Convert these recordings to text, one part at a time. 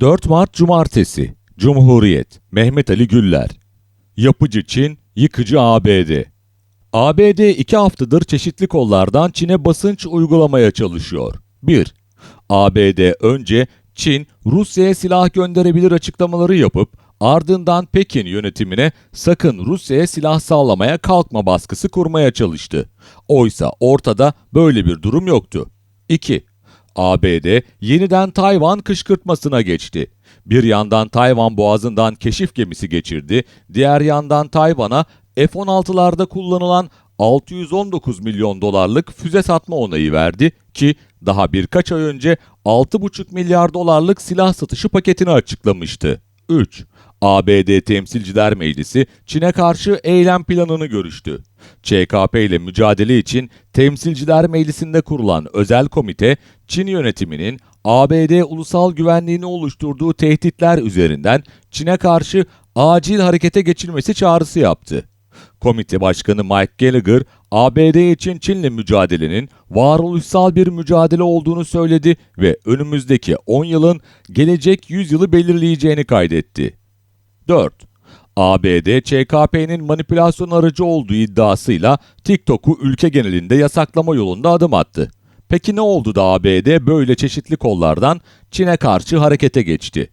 4 Mart Cumartesi Cumhuriyet Mehmet Ali Güller Yapıcı Çin, yıkıcı ABD ABD iki haftadır çeşitli kollardan Çin'e basınç uygulamaya çalışıyor. 1. ABD önce Çin, Rusya'ya silah gönderebilir açıklamaları yapıp ardından Pekin yönetimine sakın Rusya'ya silah sağlamaya kalkma baskısı kurmaya çalıştı. Oysa ortada böyle bir durum yoktu. 2. ABD yeniden Tayvan kışkırtmasına geçti. Bir yandan Tayvan boğazından keşif gemisi geçirdi, diğer yandan Tayvan'a F-16'larda kullanılan 619 milyon dolarlık füze satma onayı verdi ki daha birkaç ay önce 6,5 milyar dolarlık silah satışı paketini açıklamıştı. 3. ABD Temsilciler Meclisi Çin'e karşı eylem planını görüştü. ÇKP ile mücadele için Temsilciler Meclisi'nde kurulan özel komite, Çin yönetiminin ABD ulusal güvenliğini oluşturduğu tehditler üzerinden Çin'e karşı acil harekete geçilmesi çağrısı yaptı. Komite Başkanı Mike Gallagher, ABD için Çin'le mücadelenin varoluşsal bir mücadele olduğunu söyledi ve önümüzdeki 10 yılın gelecek 100 yılı belirleyeceğini kaydetti. 4. ABD, ÇKP'nin manipülasyon aracı olduğu iddiasıyla TikTok'u ülke genelinde yasaklama yolunda adım attı. Peki ne oldu da ABD böyle çeşitli kollardan Çin'e karşı harekete geçti?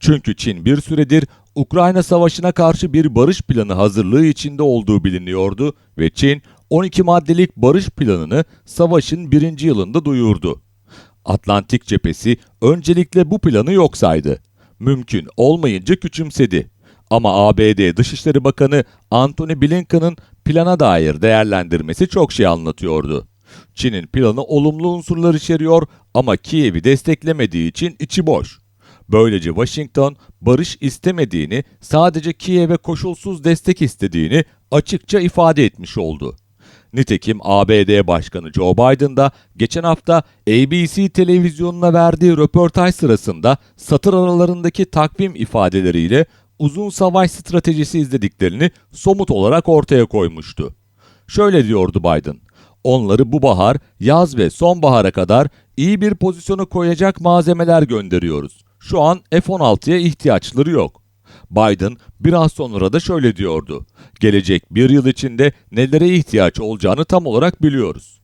Çünkü Çin bir süredir Ukrayna Savaşı'na karşı bir barış planı hazırlığı içinde olduğu biliniyordu ve Çin 12 maddelik barış planını savaşın birinci yılında duyurdu. Atlantik cephesi öncelikle bu planı yok saydı. Mümkün olmayınca küçümsedi. Ama ABD Dışişleri Bakanı Antony Blinken'ın plana dair değerlendirmesi çok şey anlatıyordu. Çin'in planı olumlu unsurlar içeriyor ama Kiev'i desteklemediği için içi boş. Böylece Washington barış istemediğini, sadece Kiev'e koşulsuz destek istediğini açıkça ifade etmiş oldu. Nitekim ABD Başkanı Joe Biden da geçen hafta ABC televizyonuna verdiği röportaj sırasında satır aralarındaki takvim ifadeleriyle uzun savaş stratejisi izlediklerini somut olarak ortaya koymuştu. Şöyle diyordu Biden, onları bu bahar, yaz ve sonbahara kadar iyi bir pozisyona koyacak malzemeler gönderiyoruz. Şu an F-16'ya ihtiyaçları yok. Biden biraz sonra da şöyle diyordu. Gelecek bir yıl içinde nelere ihtiyaç olacağını tam olarak biliyoruz.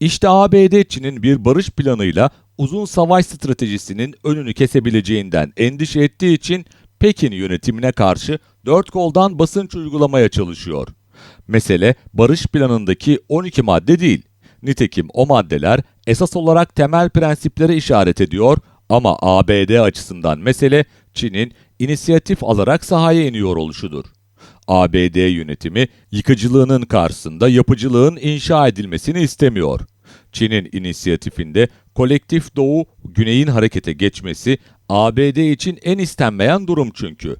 İşte ABD Çin'in bir barış planıyla uzun savaş stratejisinin önünü kesebileceğinden endişe ettiği için Pekin yönetimine karşı dört koldan basınç uygulamaya çalışıyor. Mesele barış planındaki 12 madde değil. Nitekim o maddeler esas olarak temel prensiplere işaret ediyor ama ABD açısından mesele Çin'in inisiyatif alarak sahaya iniyor oluşudur. ABD yönetimi yıkıcılığının karşısında yapıcılığın inşa edilmesini istemiyor. Çin'in inisiyatifinde kolektif doğu güneyin harekete geçmesi ABD için en istenmeyen durum çünkü.